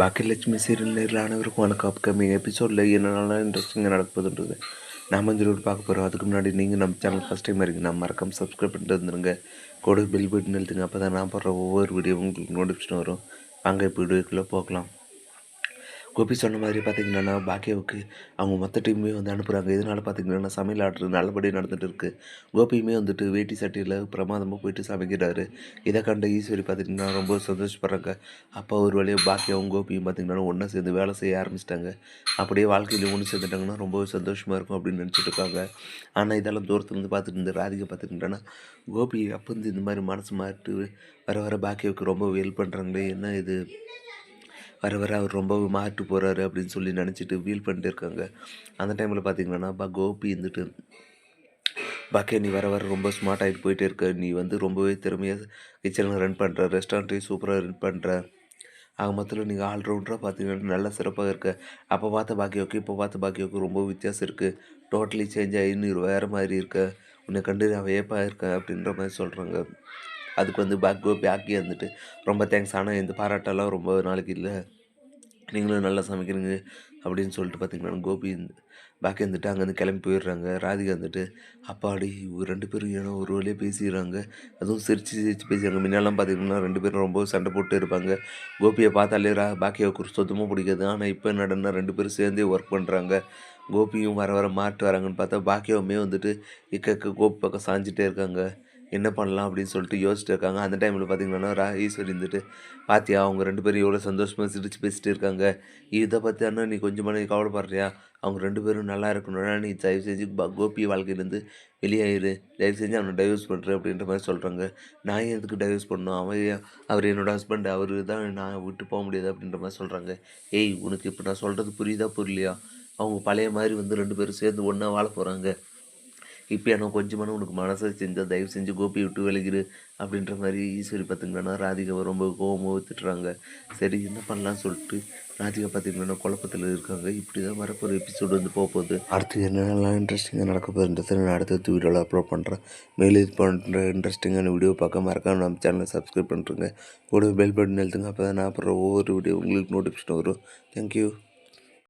Baakiyalakshmi serial நேரில் அனைவருக்கும் வணக்கம். அப்கமிங் எபிசோடில் என்னென்னலாம் இன்ட்ரெஸ்டிங்காக நடக்க நாம் நாம இந்த வீடியோ பார்க்க போகிறோம் அதுக்கு முன்னாடி நீங்கள் நம்ம சேனல் ஃபஸ்ட் டைம் இருக்குது நம்ம மறக்காம சப்ஸ்கிரைப் பண்ணிட்டு வந்துருங்க கூட பெல் பட்டன் எழுத்துங்க அப்போ தான் நான் போடுற ஒவ்வொரு வீடியோ உங்களுக்கு நோட்டிஃபிகேஷன் வரும். வாங்க இப்போ வீடியோக்குள்ளே போகலாம். கோபி சொன்ன மாதிரி பார்த்தீங்கன்னா பாக்கியாவுக்கு அவங்க மொத்த டீமுமே வந்து அனுப்புகிறாங்க இதனால் பார்த்தீங்கன்னா சமையல் ஆர்டர் நல்லபடியாக நடந்துட்டு இருக்குது கோபியுமே வந்துட்டு வேட்டி சட்டியில் பிரமாதமாக போயிட்டு சமைக்கிறாரு. இதை கண்ட ஈஸ்வரி பார்த்திங்கன்னா ரொம்ப சந்தோஷப்படுறாங்க. அப்போ ஒரு வழியாக பாக்கியாவும் கோபியும் பார்த்திங்கன்னா ஒன்றா சேர்ந்து வேலை செய்ய ஆரம்பிச்சிட்டாங்க. அப்படியே வாழ்க்கையில் ஒன்று சேர்ந்துட்டாங்கன்னா ரொம்ப சந்தோஷமாக இருக்கும் அப்படின்னு நினச்சிட்டு இருக்காங்க. ஆனால் இதெல்லாம் தூரத்துலேருந்து பார்த்துட்டு இருந்து ராதிகா பார்த்துக்கிட்டோன்னா கோபி அப்போ இருந்து இந்த மாதிரி மனசு மாறிட்டு வர வர பாக்கியாவுக்கு ரொம்ப ஹெல்ப் பண்ணுறாங்களே என்ன இது? வர வர அவர் ரொம்ப மாறிட்டு போகிறாரு அப்படின்னு சொல்லி நினச்சிட்டு ஃபீல் பண்ணிட்டு இருக்காங்க. அந்த டைமில் பார்த்தீங்கன்னா பா கோபி இருந்துட்டு பாக்கியா நீ வர வர ரொம்ப ஸ்மார்ட் ஆகிட்டு போயிட்டே இருக்க. நீ வந்து ரொம்பவே திறமையாக கிச்சனில் ரன் பண்ணுற ரெஸ்டாரண்ட்டையும் சூப்பராக ரன் பண்ணுற ஆக மொத்தத்தில் நீங்கள் ஆல்ரவுண்டராக பார்த்தீங்கன்னா நல்லா சிறப்பாக இருக்க. அப்போ பார்த்த பாக்கியோக்கு இப்போ பார்த்த பாக்கியோக்கு ரொம்ப வித்தியாசம் இருக்குது டோட்டலி சேஞ்ச் ஆகி நீ வேறு மாதிரி இருக்க. உன்னை கண்டு நான் வேப்பாக இருக்கேன் அப்படின்ற மாதிரி சொல்கிறாங்க அதுக்கு வந்து பேக்கோ பேக்கி வந்துட்டு ரொம்ப தேங்க்ஸ் ஆனால் இந்த பாராட்டெல்லாம் ரொம்ப நாளைக்கு இல்லை. நீங்களும் நல்லா சமைக்கிறீங்க அப்படின்னு சொல்லிட்டு பார்த்தீங்கன்னா கோபி பேக்கி வந்துட்டு அங்கேருந்து கிளம்பி போயிடுறாங்க. ராதிகா வந்துட்டு அப்பாடி ரெண்டு பேரும் ஏன்னா ஒரு வழியாக பேசிடுறாங்க. அதுவும் சிரித்து சிரித்து பேசுகிறாங்க முன்னெல்லாம் பார்த்தீங்கன்னா ரெண்டு பேரும் ரொம்ப சண்டை போட்டு இருப்பாங்க. கோபியை பார்த்தாலே ரா பாக்கியாவுக்கு சுத்தமாக பிடிக்காது. ஆனால் இப்போ என்னடனா ரெண்டு பேரும் சேர்ந்தே ஒர்க் பண்ணுறாங்க கோபியும் வர வர மாட்டு வராங்கன்னு பார்த்தா பாக்கியாவுமே வந்துட்டு இக்க கோபி பக்கம் சாஞ்சிட்டே இருக்காங்க. என்ன பண்ணலாம் அப்படின்னு சொல்லிட்டு யோசிச்சுட்டு இருக்காங்க. அந்த டைமில் பார்த்தீங்கன்னா ரா ஈஸ்வரி இருந்துட்டு பாத்தியா அவங்க ரெண்டு பேரும் எவ்வளோ சந்தோஷமாக சிரித்து பேசிட்டு இருக்காங்க. இதை பற்றி அண்ணா நீ கொஞ்சமாக நீ கவலைப்படுறியா? அவங்க ரெண்டு பேரும் நல்லா இருக்கணும்னா நீ தயவு செஞ்சு ப- கோபி வாழ்க்கையிலேருந்து வெளியாயிரு. தயவு செஞ்சு அவனை டைவர்ஸ் பண்ணுறேன் அப்படின்ற மாதிரி சொல்கிறாங்க நான் ஏன் எதுக்கு டைவர்ஸ் பண்ணணும்? அவன் அவர் என்னோட ஹஸ்பண்ட் அவர் தான் நான் விட்டு போக முடியாது அப்படின்ற மாதிரி சொல்கிறாங்க ஏய் உனக்கு இப்போ நான் சொல்கிறது புரியுதா புரியலையா? அவங்க பழைய மாதிரி வந்து ரெண்டு பேரும் சேர்ந்து ஒன்றா வாழ போகிறாங்க இப்போ எனக்கு கொஞ்சமான உனக்கு மனசை செஞ்சால் தயவு செஞ்சு கோபி விட்டு விலகிரு அப்படின்ற மாதிரி ஈஸ்வரி பார்த்திங்கன்னா ராதிகாவை ரொம்ப கோபமாக வித்துட்றாங்க சரி என்ன பண்ணலாம்னு சொல்லிட்டு ராதிகா பார்த்திங்கன்னா குழப்பத்தில் இருக்காங்க. இப்படி தான் வரப்போகிற எபிசோடு வந்து போக போகுது. அடுத்து என்னென்னலாம் இன்ட்ரெஸ்டிங்காக நடக்க போகுதுன்றதை நான் அடுத்தடுத்து வீடியோவில் அப்லோட் பண்ணுறேன் மேலே இது பண்ணுற இன்ட்ரெஸ்டிங்கான வீடியோ பார்க்க மறக்காம நம்ம சேனலை சப்ஸ்கிரைப் பண்ணுறேங்க கூட பெல் பட்டன் எழுத்துங்க அப்போ தான் நான் அப்புறம் ஒவ்வொரு வீடியோ உங்களுக்கு நோட்டிஃபிகேஷன் வரும். தேங்க்யூ